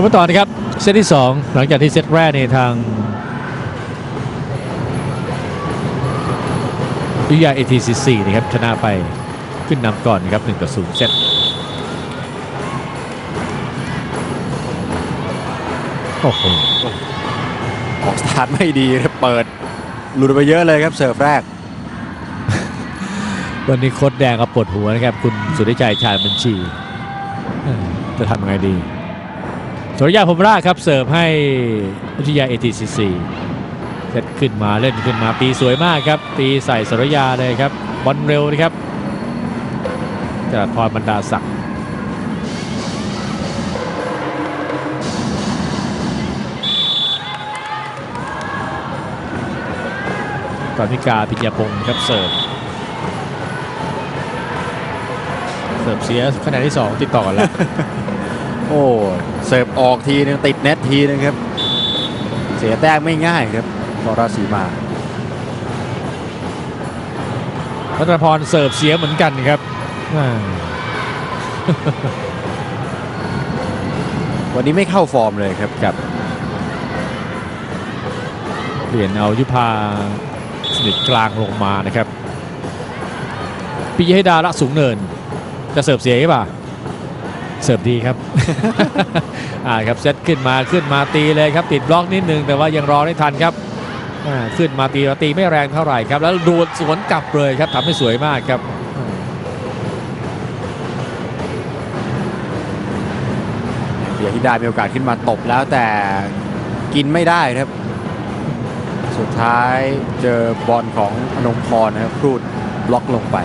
ชมกันต่อนะครับเซตที่ 2 หลังจากที่เซตแรกในยทางวิทยา ATCC นะครับชนะไปขึ้นนำก่อนนะครับ1ต่อ0เซตโอ้โหออกสตาร์ทไม่ดีครับเปิดหลุดไปเยอะเลยครับเสิร์ฟแรก วันนี้โค้ดแดงก็ปวดหัวนะครับ คุณสุริชัยชาญบัญชีเอ่อจะทำยังไงดี สุริยาพรมราชครับเสิร์ฟให้วิทยา ATCC เซตขึ้นมาเล่นขึ้นมาตีสวยมากครับตีใส่สุริยาเลยครับบอลเร็วนะครับจากพรบรรดาศักดิ์กรมิกาปิญยพงศ์ครับเสิร์ฟเสิร์ฟเสียคะแนนที่ 2 ติดต่อกันแล้ว โอ้เสิร์ฟออกทีนึงติดเน็ตทีนึงครับ เสียแต้มไม่ง่ายครับนราศีมารัตนพรเสิร์ฟเสียเหมือนกันครับอ่าวันนี้ไม่เข้าฟอร์มเลยครับครับ เปลี่ยนเอายุพาสนิทกลางลงมานะครับปิยให้ดาละสูงเนิน จะเสิร์ฟเสียใช่ป่ะ เสิร์ฟดีครับ อ่าครับเซตขึ้นมาขึ้นมาตีเลยครับ ติดบล็อกนิดนึงแต่ว่ายังรอได้ทันครับอ่าขึ้นมาตีตีไม่แรงเท่าไหร่ครับ แล้วดูดสวนกลับเลยครับทำให้สวยมากครับเบียร์ที่ได้มีโอกาสขึ้นมาตบแล้วแต่กินไม่ได้ครับ สุดท้ายเจอบอลของอนงพรนะครับครูดบล็อกลงไป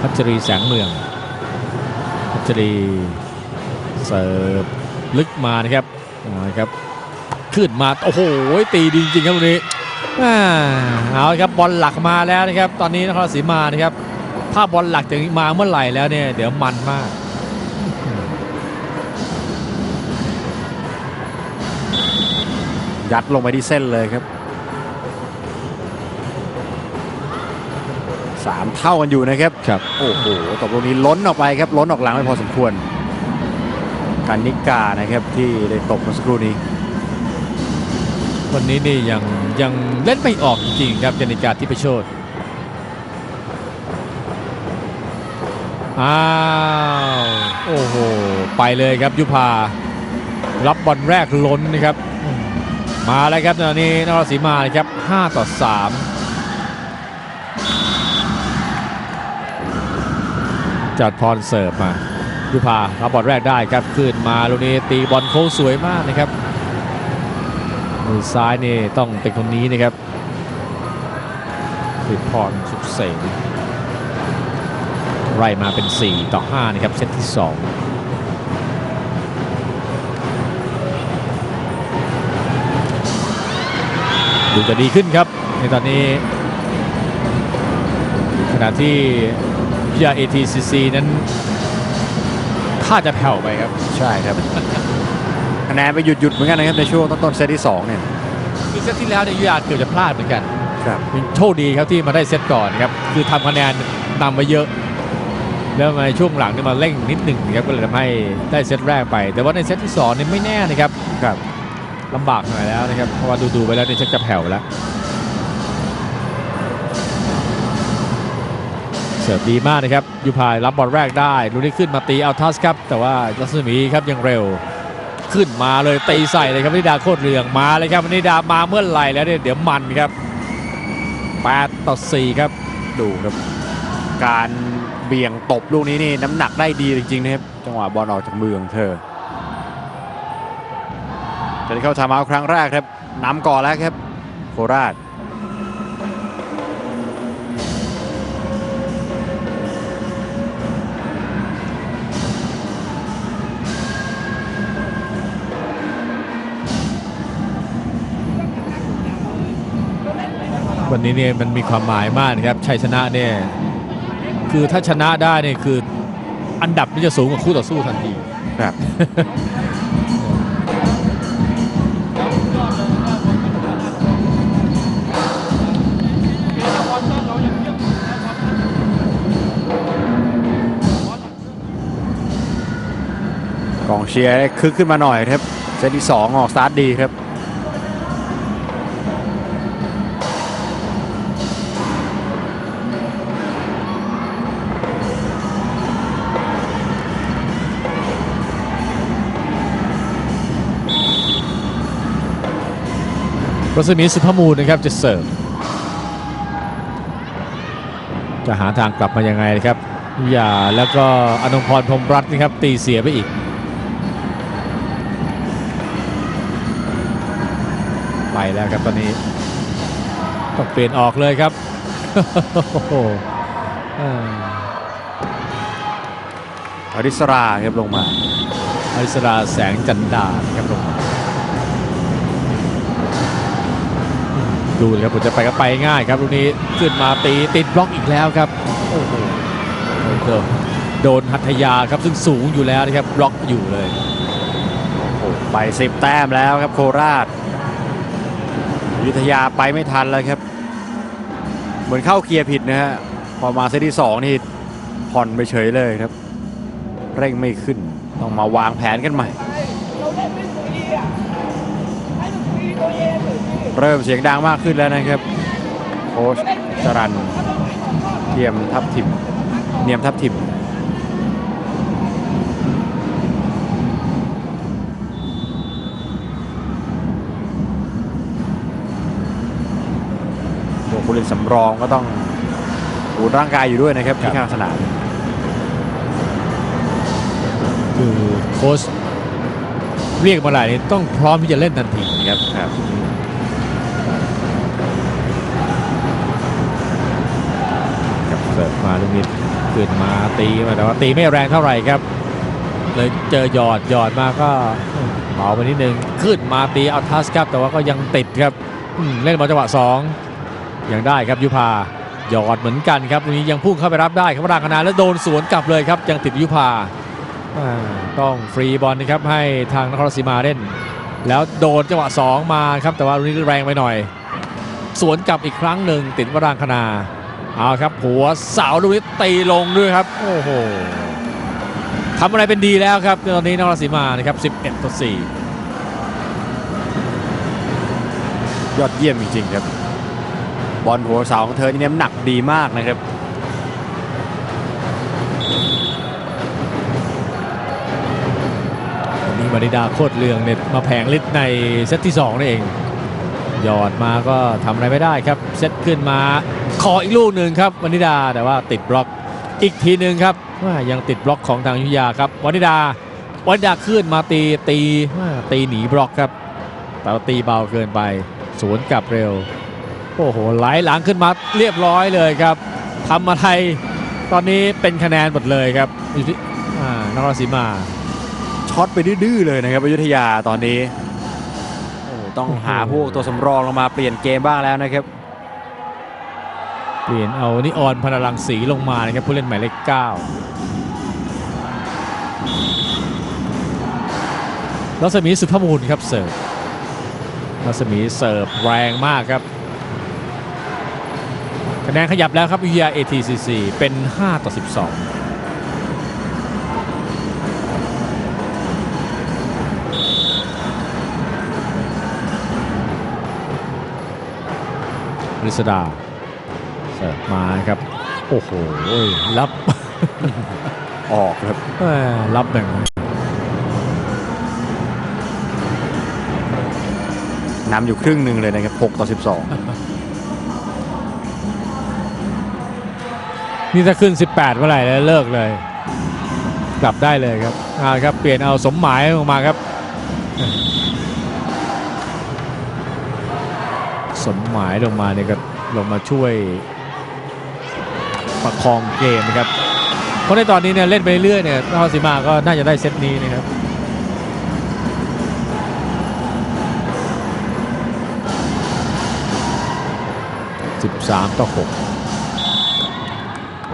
พัชรีแสงเมือง พัชรีเสิร์ฟลึกมานะครับเอาละครับ ขึ้นมาโอ้โหตีดีจริงครับตรงนี้เอาละครับบอลหลักมาแล้วนะครับ ตอนนี้นครราชสีมานะครับ ถ้าบอลหลักถึงมาเมื่อไหร่แล้วเนี่ยเดี๋ยวมันมากยัดลงไปที่เส้นเลยครับ สามเท่ากันอยู่นะครับครับโอ้โหตบลูกนี้ล้นออกไปครับล้นออกหลังไปพอสมควรกันนิกานะครับที่ได้ตบเมื่อสักครู่นี้ วันนี้นี่ยังยังเล่นไม่ออกจริงๆครับยานิกาที่ประโชดอ้าวโอ้โหไปเลยครับยุพารับบอลแรกล้นนะครับ มาแล้วครับตอนนี้นครราชสีมานะครับ 5 ต่อ 3 จัดพรเสิร์ฟมายุพารับบอลแรกได้ครับขึ้นมาลูกนี้ตีบอลโค้งสวยมากนะครับมือซ้ายนี่ต้องเป็นคนนี้นะครับสิพรสุขเสงไล่มาเป็น 4 ต่อ 5 นะครับ เซตที่ 2ดูจะดีขึ้นครับในตอนนี้ขณะที่ พิยา ATCC นั้นค่าจะแผ่วไปครับ ใช่ครับคะแนนไปหยุดหยุดๆเหมือนกันนะครับในช่วงต้นๆเซตที่ 2 เนี่ย คือเซตที่แล้วเนี่ยยุยาเกือบจะพลาดเหมือนกันครับโชคดีครับที่มาได้เซตก่อนครับ คือทำคะแนนนำไว้เยอะ แล้วมาช่วงหลังเนี่ยมาเร่งนิดหนึ่งครับก็เลยทำให้ได้เซตแรกไป แต่ว่าในเซตที่สองเนี่ยไม่แน่นะครับครับลำบากหน่อยแล้วนะครับเพราะว่าดูๆไปแล้วเนี่ยชักจะแผ่วแล้ว เสิร์ฟดีมากนะครับยูพายรับบอลแรกได้ลูนี้ขึ้นมาตีเอาทัสครับ แต่ว่าลักษมีครับยังเร็ว ขึ้นมาเลยตีใส่เลยครับนิดาโคตรเรืองมาเลยครับนิดามาเมื่อไหร่แล้วเนี่ยเดี๋ยวมันครับ8ต่อ4ครับดูครับ การเบี่ยงตบลูกนี้นี่น้ำหนักได้ดีจริงๆนะครับจังหวะบอลออกจากมือของเธอจะได้เข้าทำเอาครั้งแรกครับนำก่อนแล้วครับ โคราช วันนี้เนี่ยมันมีความหมายมากนะครับชัยชนะเนี่ยคือถ้าชนะได้เนี่ยคืออันดับนี่จะสูงกว่าคู่ต่อสู้ทันทีครับ กองเชียร์คึกขึ้นมาหน่อยครับเซตที่ 2 ออกสตาร์ทดีครับ รัศมีสุภมูลนะครับจะเสิร์ฟจะหาทางกลับมายังไงนะครับอย่าแล้วก็อนงพรพรหมรัตน์นะครับตีเสียไปอีก ไปแล้วครับตอนนี้ต้องเปลี่ยนออกเลยครับโอ้โหเอ่ออริสราครับลงมาอริสราแสงจันดาครับลงมา ดูเลยครับผมจะไปก็ไปง่ายครับลูกนี้ขึ้นมาตีติดบล็อกอีกแล้วครับโอ้โหโดนโดนหัตถยาครับซึ่งสูงอยู่แล้วนะครับบล็อกอยู่เลยโอ้ไป10แต้มแล้วครับโคราชยุทธยาไปไม่ทันแล้วครับ เหมือนเข้าเกียร์ผิดนะฮะพอมาเซตที่2นี่ผ่อนไปเฉยเลยครับ เร่งไม่ขึ้นต้องมาวางแผนกันใหม่เริ่มเสียงดังมากขึ้นแล้วนะครับ โค้ชจรันเทียมทับทิมเนียมทับทิมตัวผู้เล่นสำรองก็ต้องอูดร่างกายอยู่ด้วยนะครับที่ข้างสนามคือโค้ชเรียกมาหลายนี่ต้องพร้อมที่จะเล่นทันทีนะครับครับ มาลูกนี้ขึ้นมาตีมาแต่ว่าตีไม่แรงเท่าไหร่ครับ เลยเจอหยอดหยอดมาก็เบาไปนิดนึงขึ้นมาตีเอาทัสครับ แต่ว่าก็ยังติดครับเล่นบอลจังหวะสองยังได้ครับยุพาหยอดเหมือนกันครับตรงนี้ยังพุ่งเข้าไปรับได้ครับวรางคณาแล้วโดนสวนกลับเลยครับ ยังติดยุพาต้องฟรีบอลนะครับให้ทางนครสีมาเล่น แล้วโดนจังหวะสองมาครับแต่ว่าลูกนี้แรงไปหน่อย สวนกลับอีกครั้งหนึ่งติดวรางคณา เอาครับหัวเสาลูกนี้ตีลงด้วยครับ โอ้โหทำอะไรเป็นดีแล้วครับ ตอนนี้นครราชสีมานะครับ 11 ต่อยอดเยี่ยมจริงๆครับ บอลหัวเสาของเธอนี่น้ำหนักดีมากนะครับ4วันนี้มาริดาโคตรเรืองเนี่ยมาแผงฤทธิ์ในเซตที่2นี่เอง หยอดมาก็ทำอะไรไม่ได้ครับ เซตขึ้นมาข ออีกลูกหนึ่งครับวานิดาแต่ว่าติดบล็อกอีกทีหนึ่งครับว่ายังติดบล็อกของทางยุธยาครับวานิดาวานิดาขึ้นมาตีตีตีหนีบล็อกครับ แต่ตีเบาเกินไปสวนกลับเร็วโอ้โหไหลหลังขึ้นมาเรียบร้อยเลยครับทำอะไรตอนนี้เป็นคะแนนหมดเลยครับอยู่ที่อ่านครราชสีมาช็อตไปดื้อเลยนะครับอยุธยาตอนนี้ต้องหาพวกตัวสำรองลงมาเปลี่ยนเกมบ้างแล้วนะครับ เปลี่ยนเอานิออนพนลังสีลงมานะครับผู้เล่นหมายเลขเก้ารัศมีสุภมูลครับเสิร์ฟรัศมีเสิร์ฟแรงมากครับคะแนนขยับแล้วครับวิทยา ATCC เป็น 5 ต่อ 12ริสดา มาครับ โอ้โหรับ ออกครับแม่รับหนึ่งนำอยู่ครึ่งหนึ่งเลยนะครับ 6 ต่อนี่ถ้าขึ้น 18 เมื่อไหร่แล้วเลิกเลย กลับได้เลยครับอ่าครับ เปลี่ยนเอาสมหมายออกมาครับ สมหมายลงมาเนี่ยก็ลงมาช่วย ประคองเกมนะครับเพราะในตอนนี้เนี่ยเล่นไปเรื่อยเนี่ยนครศรีมาก็น่าจะได้เซตนี้นะครับ13ต่อ6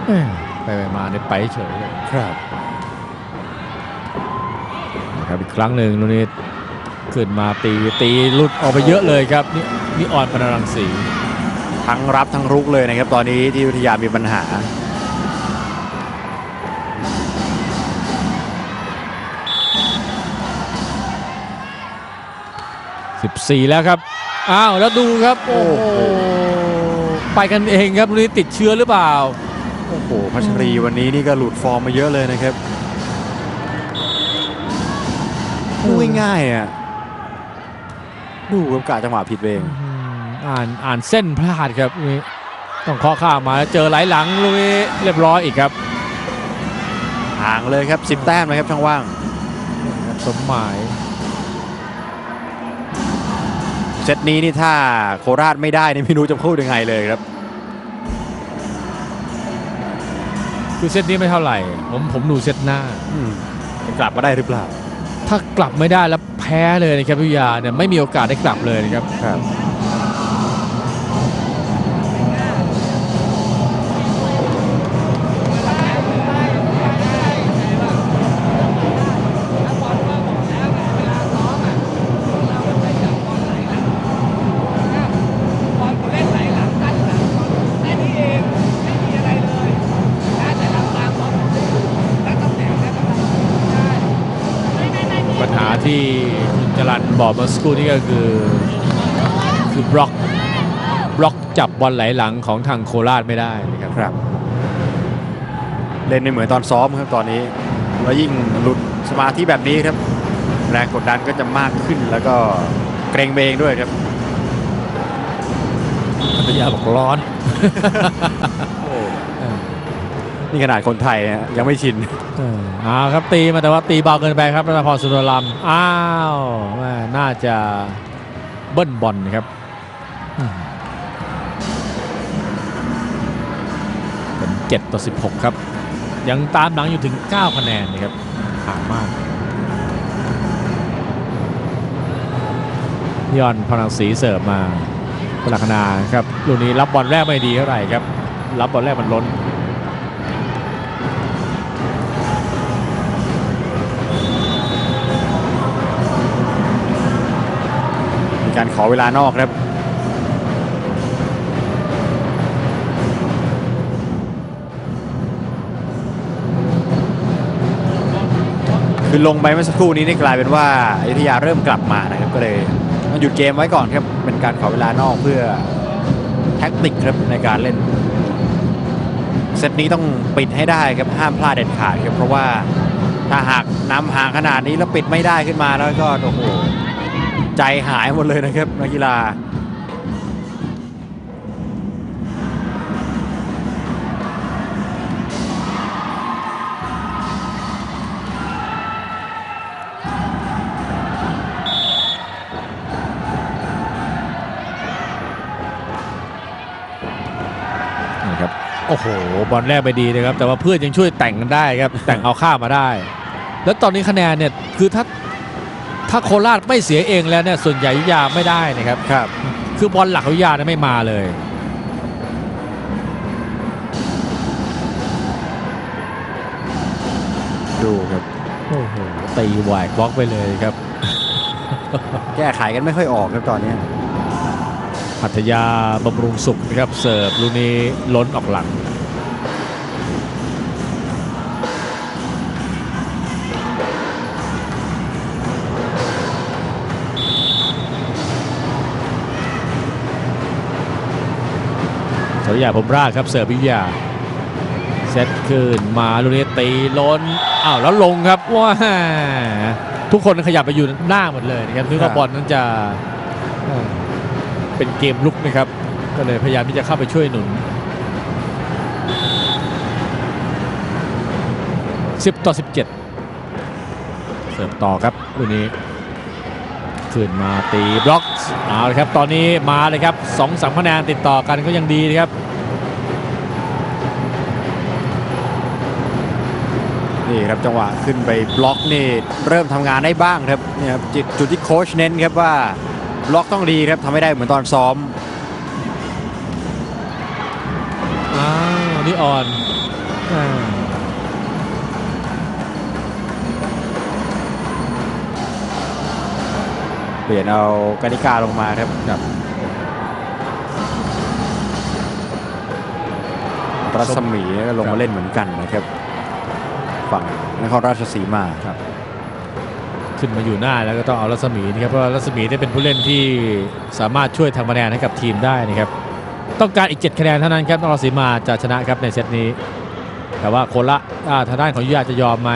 แม่ไปไปมาเนี่ยไปเฉยเลย12ครับนะครับอีกครั้งหนึ่งลูกนี้ขึ้นมาตีตีหลุดออกไปเยอะเลยครับนี่นี่อ่อนพนรังสี ทั้งรับทั้งรุกเลยนะครับ ตอนนี้ที่วิทยามีปัญหา 14 แล้วครับ อ้าว แล้วดูครับ โอ้โห ไปกันเองครับนี้ติดเชื้อหรือเปล่า โอ้โห พัชรีวันนี้นี่ก็หลุดฟอร์มมาเยอะเลยนะครับดูง่ายๆอะ ดูกักาจังหวะผิดเอง อืมอ่านอ่านเส้นพลาดครับลูกนี้ต้องเคาะข้ามมาแล้วเจอไหลหลังลูกนี้เรียบร้อยอีกครับห่างเลยครับ 10 แต้มนะครับช่างว่างสมหมายเซตนี้นี่ถ้าโคราชไม่ได้นี่ไม่รู้จะพูดยังไงเลยครับ คือเซตนี้ไม่เท่าไหร่ ผมผมดูเซตหน้าอืมจะกลับมาได้หรือเปล่า ถ้ากลับไม่ได้แล้วแพ้เลยนะครับพิยาเนี่ยไม่มีโอกาสได้กลับเลยนะครับครับ บอกเมื่อสักครู่นี้ก็คือคือบล็อกบล็อกจับบอลไหลหลังของทางโคราชไม่ได้นะครับครับ เล่นไม่เหมือนตอนซ้อมครับตอนนี้ แล้วยิ่งหลุดสมาธิแบบนี้ครับแรงกดดันก็จะมากขึ้นแล้วก็เกรงเบงด้วยครับพัทยาบอกร้อน นี่ขนาดคนไทยนะยังไม่ชินออเอาครับตีมาแต่ว่าตีเบาเกินไปครับรัตนพรสุนทรลำอ้าวแม่น่าจะเบิ้ลบอลนะครับเป็น7ต่อ 16 ครับ ยังตามหลังอยู่ถึง 9 คะแนนนะครับห่างมากยอนพลังศรีเสิร์ฟมาพลังคณาครับลูกนี้รับบอลแรกไม่ดีเท่าไหร่ครับ รับบอลแรกมันล้น การขอเวลานอกครับคือลงไปเมื่อสักครู่นี้นี่กลายเป็นว่าอยุธยาเริ่มกลับมานะครับก็เลยต้องหยุดเกมไว้ก่อนครับเป็นการขอเวลานอกเพื่อแท็กติกครับในการเล่นเซตนี้ต้องปิดให้ได้ครับห้ามพลาดเด็ดขาดครับเพราะว่าถ้าหากนำห่างขนาดนี้แล้วปิดไม่ได้ขึ้นมาแล้วก็โอ้โห ใจหายหมดเลยนะครับนักกีฬานะครับโอ้โห บอลแรกไปดีนะครับ แต่ว่าเพื่อนยังช่วยแต่งกันได้ครับ แต่งเอาข้ามาได้ แล้วตอนนี้คะแนนเนี่ย คือถ้า ถ้าโคราชไม่เสียเองแล้วเนี่ยส่วนใหญ่อยุธยาไม่ได้นะครับครับ คือบอลหลักอยุธยาเนี่ยไม่มาเลยดูครับโอ้โหตีแหวกบล็อกไปเลยครับ แก้ไขกันไม่ค่อยออกครับตอนนี้พัทยาบำรุงสุขนะครับเสิร์ฟลูกนี้ล้นออกหลัง สวิยาพรมราชครับเสิร์ฟวิทยาเซตขึ้นมาลูกนี้ตีล้นอ้าวแล้วลงครับว้าทุกคนขยับไปอยู่หน้าหมดเลยนะครับนึกว่าบอลนั้นจะเอ่อเป็นเกมลุกนะครับ ก็เลยพยายามที่จะเข้าไปช่วยหนุน 10 ต่อ 17 เสิร์ฟต่อครับลูกนี้ ขึ้นมาตีบล็อกเอาเลยครับตอนนี้มาเลยครับ2อสามคะแนนติดต่อกันก็ยังดีนะครับนี่ครับจังหวะขึ้นไปบล็อกนี่เริ่มทำงานได้บ้างครับเนี่ยครับจุดจุดที่โค้ชเน้นครับว่าบล็อกต้องดีครับทำให้ได้เหมือนตอนซ้อมอ้าวนี่อ่อนอ่า เปลี่ยนเอากานิกาลงมาครับครับรัศมีก็ลงมาเล่นเหมือนกันนะครับ ฝั่งนครราชสีมาครับทขึ้นมาอยู่หน้าแล้วก็ต้องเอารัศมีนะครับเพราะว่ารัศมีได้เป็นผู้เล่นที่สามารถช่วยทำคะแนนให้กับทีมได้นะครับ ต้องการอีก 7 คะแนนเท่านั้นครับนครศรีมาจะชนะครับในเซตนี้ แต่ว่าโคนละอ่าทางด้านของยุธยาจะยอมไหม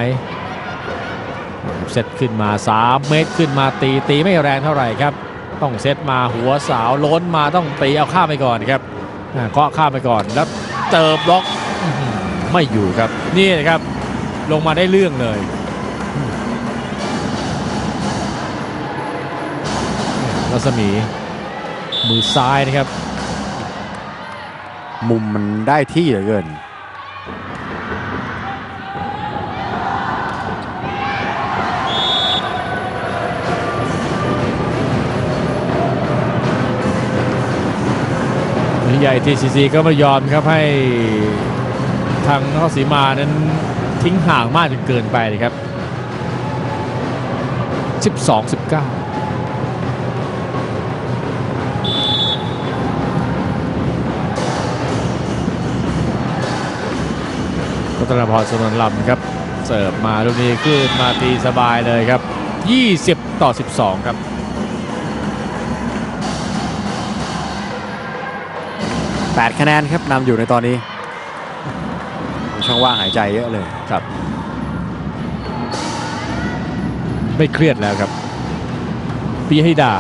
เซตขึ้นมา 3 เมตรขึ้นมาตีตีไม่แรงเท่าไหร่ครับ ต้องเซตมาหัวสาวล้นมาต้องตีเอาข้ามไปก่อนครับเคาะข้ามไปก่อนแล้วเจอบล็อกไม่อยู่ครับ นี่นะครับ ลงมาได้เรื่องเลยรัศมี มือซ้ายนะครับ มุมมันได้ที่เหลือเกิน ใหญ่ทีซีซีก็ไม่ยอมครับให้ทางนครศรีมานั้นทิ้งห่างมากจนเกินไปเลยครับ 12 19รัตนพรสนนลำครับ เสิร์ฟมาลูกนี้ขึ้นมาตีสบายเลยครับ 20 ต่อ 12 ครับ 8 คะแนนครับนำอยู่ในตอนนี้มีช่องว่างหายใจเยอะเลยครับ ไม่เครียดแล้วครับ ปีให้ดา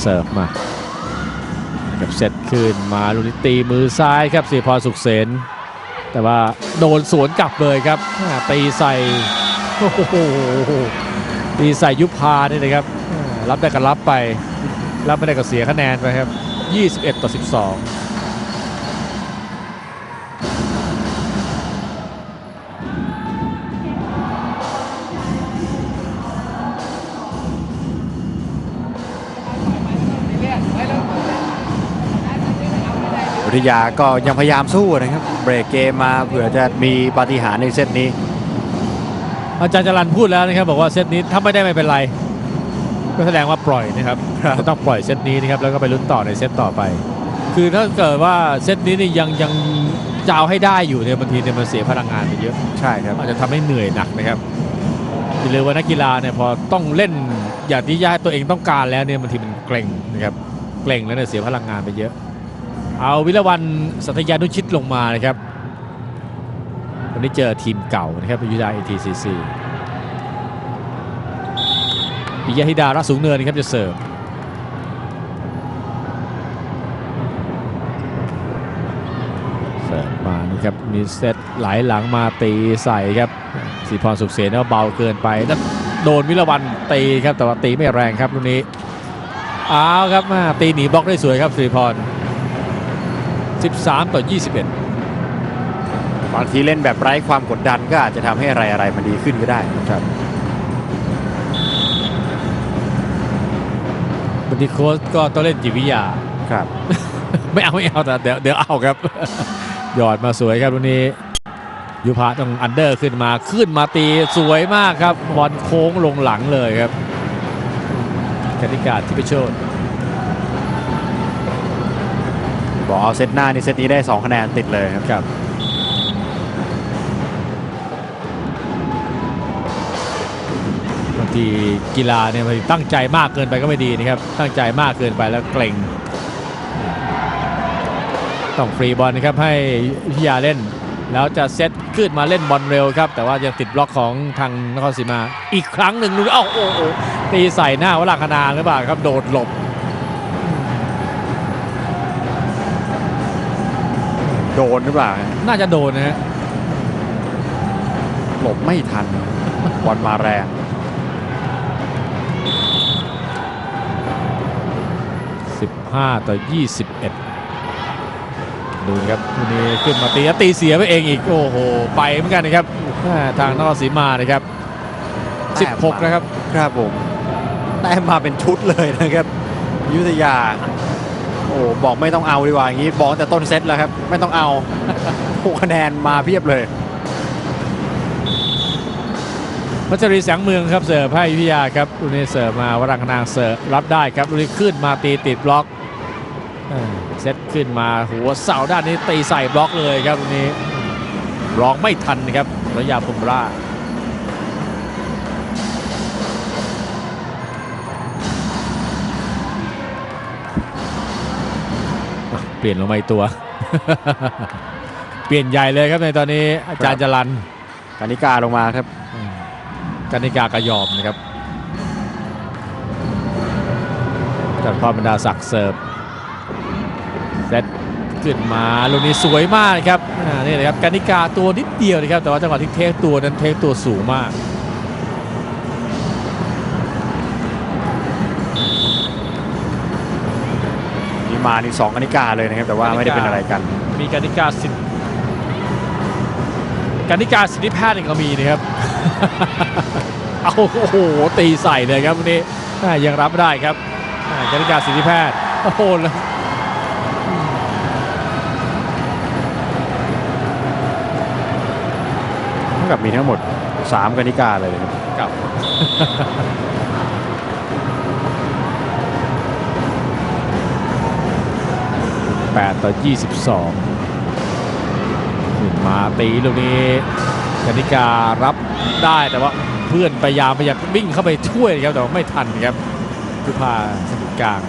เสิร์ฟมากับเซตขึ้นมาลูกนี้ตีมือซ้ายครับสีพรสุขเสนแต่ว่าโดนสวนกลับเลยครับอ่าตีใส่โอ้โหตีใส่ยุพานี่นะครับอ่ารับได้ก็รับไป รับไม่ได้ก็เสียคะแนนไปครับ 21 ต่อ 12วิทยาก็ยังพยายามสู้นะครับ เบรกเกมมาเผื่อจะมีปาฏิหาริย์ในเซตนี้ อาจารย์จรันพูดแล้วนะครับ บอกว่าเซตนี้ถ้าไม่ได้ไม่เป็นไร ก็แสดงว่าปล่อยนะครับครับก็ต้องปล่อยเซตนี้นะครับแล้วก็ไปลุ้นต่อในเซตต่อไป คือถ้าเกิดว่าเซตนี้นี่ยังยังจะเอาให้ได้อยู่เนี่ยบางทีเนี่ยมันเสียพลังงานไปเยอะใช่ครับอาจจะทำให้เหนื่อยหนักนะครับอย่าลืมว่านักกีฬาเนี่ยพอต้องเล่นอย่างที่ญาติตัวเองต้องการแล้วเนี่ยบางทีมันเกร็งนะครับเกร็งแล้วเนี่ยเสียพลังงานไปเยอะ เอาวิรวันสัตยานุชิตลงมานะครับวันนี้เจอทีมเก่านะครับยุทธาเอทีซีซี ปิยธิดารัสูงเนินครับจะเสิร์ฟเสิร์ฟมานครับมีเซตไหลหลังมาตีใส่ครับสีพรสุขเสนก็เบาเกินไปแล้วโดนวิรวันตีครับแต่ว่าตีไม่แรงครับลูกนี้เอาวครับมาตีหนีบล็อกได้สวยครับสีพร 13 ต่อ 21บางทีเล่นแบบไร้ความกดดันก็อาจจะทำให้อะไรอะไรมันดีขึ้นก็ได้ครับ วันนี้โค้ชก็ต้องเล่นจิตวิทยาครับ ไม่เอาไม่เอาแต่เดี๋ยวเดี๋ยวเอาครับ หยอดมาสวยครับวันนี้ ยุพาต้องอันเดอร์ขึ้นมาขึ้นมาตีสวยมากครับบอลโค้งลงหลังเลยครับกติกาที่ไปโชดบอกเอาเซตหน้านี่เซตนี้ได้ 2 คะแนนติดเลยครับ ทีกีฬาเนี่ยบางทีตั้งใจมากเกินไปก็ไม่ดีนะครับ ตั้งใจมากเกินไปแล้วเกรงต้องฟรีบอลนะครับให้วิทยาเล่น แล้วจะเซตขึ้นมาเล่นบอลเร็วครับ แต่ว่ายังติดบล็อกของทางนครศรีมา อีกครั้งหนึ่งดูเอ้าโอ้โหตีใส่หน้าวราคณาหรือเปล่าครับโดดหลบ โดนหรือเปล่า น่าจะโดนนะฮะหลบไม่ทันบอลมาแรง 15 ต่อ 21 ดูนะครับทีนี้ขึ้นมาตีแล้วตีเสียไปเองอีก โอ้โห ไปเหมือนกันนะครับอ่าทางนครศรีมานะครับ 16 นะครับ ครับผมแต้มมาเป็นชุดเลยนะครับยุทธยา โอ้บอกไม่ต้องเอาดีกว่าอย่างนี้ บอกตั้งแต่ต้นเซตแล้วครับ ไม่ต้องเอาหกคะแนนมาเพียบเลยพัชรีแสงเมืองครับเสิร์ฟให้วิทยาครับลูกนี้เสิร์ฟมาวรังคนางเสิร์ฟรับได้ครับลูกนี้ขึ้นมาตีติดบล็อกอ่า เซตขึ้นมาหัวเสาด้านนี้ตีใส่บล็อกเลยครับวันนี้ร้องไม่ทันครับระยะพุมราเปลี่ยนลงมาอีกตัว เปลี่ยนใหญ่เลยครับในตอนนี้อาจารย์จรันกานิกาลงมาครับกานิกากระยอมนะครับจัดพรบรรดาศักดิ์เสิร์ฟ ขึ้นมาลูกนี้สวยมากนะครับอ่านี่เลยครับกนิกาตัวนิดเดียวนะครับแต่ว่าจังหวะที่เทคตัวนั้นเทคตัวสูงมากนี่มานี่สองกานิกาเลยนะครับแต่ว่าไม่ได้เป็นอะไรกัน มีกนิกาสิทธิ์กนิกาสิทธิแพทย์เองก็มีนะครับเอาโอ้โหตีใส่เลยครับวันนี้อ่ายังรับได้ครับอ่ากนิกาสิทธิแพทย์โอ้โหแล้ว เท่ากับมีทั้งหมด 3กานิกาเลยนะครับกับ8ต่อ22ขึ้นมาตีลูกนี้กนิการัได้แต่ว่าเพื่อนพยายามพยายามวิ่งเข้าไปช่วยนะครับแต่ว่าไม่ทันครับยุพาสมุทรกลาง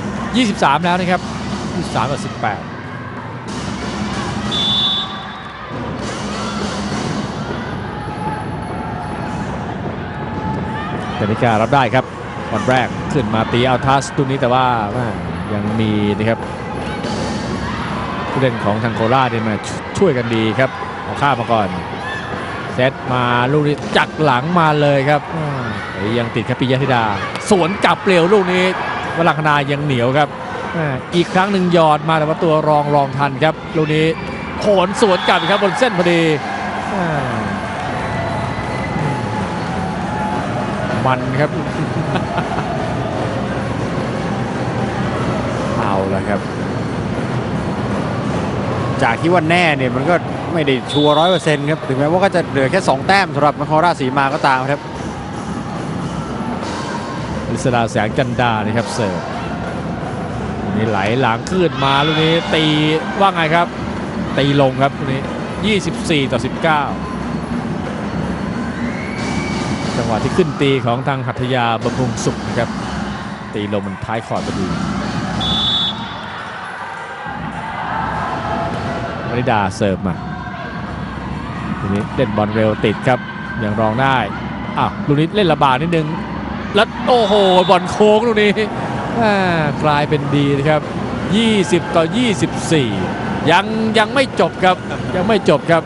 23 แล้วนะครับ 23ต่อ18 กนิการรับได้ครับวันแรกขึ้นมาตีเอาทัสตรงนี้แต่ว่ายังมีนะครับผู้เล่นของทางโคราชเนี่ยมาช่วยกันดีครับเอาข้ามาก่อนเซตมาลูกนี้จักหลังมาเลยครับยังติดครับปิยธิดา สวนกลับเร็วลูกนี้วลังคณายังเหนียวครับอ่าอีกครั้งหนึ่งยอดมาแต่ว่าตัวรองรองทันครับลูกนี้โหนสวนกลับครับบนเส้นพอดีอ่า มันครับเอาละครับ จากที่ว่าแน่เนี่ยมันก็ไม่ได้ชัวร้อยเปอร์เซ็นต์ครับถึงแม้ว่าก็จะเหลือแค่ 2 แต้มสำหรับนครราชสีมาก็ตามครับลิศดาแสงจันดานะครับเสิร์ฟนี้ไหลหลังขึ้นมาลูกนี้ตีว่าไงครับ ตีลงครับลูกนี้ 24 ต่อ 19 จังหวะที่ขึ้นตีของทางหัตยาบำรุงสุขนะครับ ตีลงมันท้ายขอดพอดีวนิดาเสิร์ฟมาลูกนี้เล่นบอลเร็วติดครับยังรองได้อ้าวลูกนี้เล่นระบาดนิดนึงแล้วโอ้โหบอลโค้งตรงนี้กลายเป็นดีนะครับ 20 ต่อ 24 ยังยังไม่จบครับยังไม่จบครับ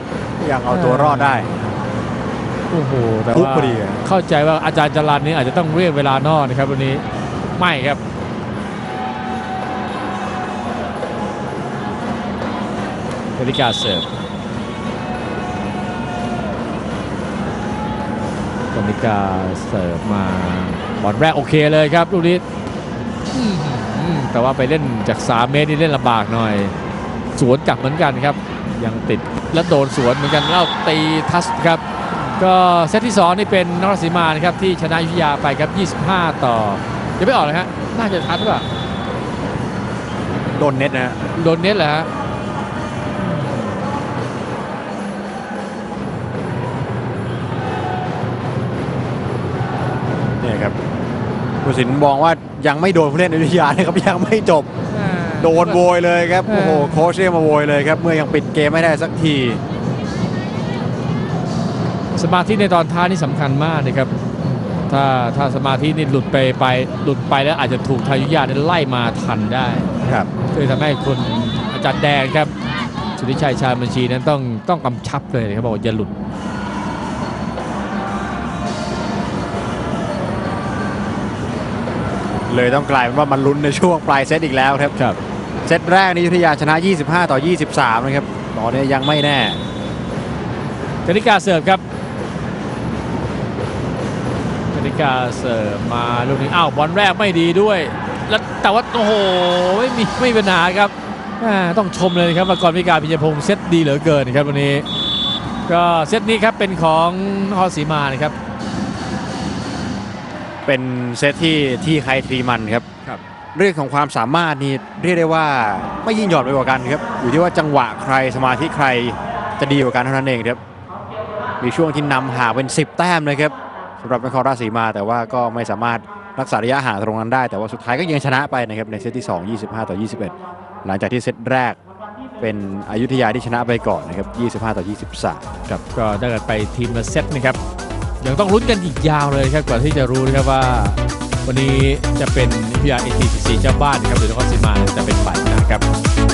ยังเอาตัวรอดได้ โอ้โหแต่ทุบว่าพอดีอะ เข้าใจว่าอาจารย์จรันนี้อาจจะต้องเรียกเวลานอกนะครับวันนี้ไม่ครับกติกาเสิร์ฟกติกาเสิร์ฟมาบอลแรกโอเคเลยครับลูกนี้อื้อหือแต่ว่าไปเล่นจาก 3 เมตรนี่เล่นลำบากหน่อย สวนกลับเหมือนกันครับ ยังติดแล้วโดนสวนเหมือนกันแล้วตีทัสครับ ก็เซตที่ 2 นี่เป็นนรสีมานะครับที่ชนะอยุธยาไปครับ 25 ต่อยังไม่ออกเลยฮะน่าจะทัดหรือเปล่าโดนเน็ตนะฮะโดนเน็ตเหรอฮะเนี่ยครับผู้สินมองว่ายังไม่โดนผู้เล่นอยุธยานะครับยังไม่จบ โดนโวยเลยครับโอ้โหโค้ชเรียกมาโวยเลยครับเมื่อยังปิดเกมไม่ได้สักที สมาธิในตอนท้ายนี่สำคัญมากนะครับ ถ้าถ้าสมาธินี่หลุดไปไปหลุดไปแล้วอาจจะถูกทางยุธยาเนี่ยไล่มาทันได้ครับก็เลยทำให้คนอาจารย์แดงครับสุทธิชัยชาญบัญชีนั้นต้องต้องกำชับเลยนะครับบอกว่าอย่าหลุดเลยต้องกลายเป็นว่ามันลุ้นในช่วงปลายเซตอีกแล้วครับครับ เซตแรกนี่อยุธยาชนะ 25 ต่อ 23 นะครับตอนนี้ยังไม่แน่กติกาเสิร์ฟครับ กติกาเสิร์ฟมาลูกนี้อ้าวบอลแรกไม่ดีด้วย แล้วแต่ว่าโอ้โหไม่มีไม่มีปัญหาครับอ่าต้องชมเลยนะครับว่าก่อนพิการพิยพงศ์เซตดีเหลือเกินนะครับวันนี้ ก็เซตนี้ครับเป็นของนครศรีมานะครับ เป็นเซตที่ที่ใครทีมันครับครับ เรื่องของความสามารถนี่เรียกได้ว่าไม่ยิ่งหย่อนไปกว่ากันครับอยู่ที่ว่าจังหวะใครสมาธิใครจะดีกว่ากันเท่านั้นเองครับมีช่วงที่นำห่างเป็น 10 แต้มเลยครับ สำหรับนครราชสีมา แต่ว่าก็ไม่สามารถรักษาระยะห่างตรงนั้นได้ แต่ว่าสุดท้ายก็ยังชนะไปนะครับในเซตที่ 2 25 ต่อ 21 หลังจากที่เซตแรกเป็นอยุธยาที่ชนะไปก่อนนะครับ 25 ต่อ 23 ครับก็ถ้กิดไปทีมละเซตนะครับยังต้องลุ้นกันอีกยาวเลยครับกว่าที่จะรู้นะครับว่า วันนี้จะเป็นพิยาเอทีซีเจ้าบ้านครับหรือนครศรีมาจะเป็นฝ่ายชนะครับ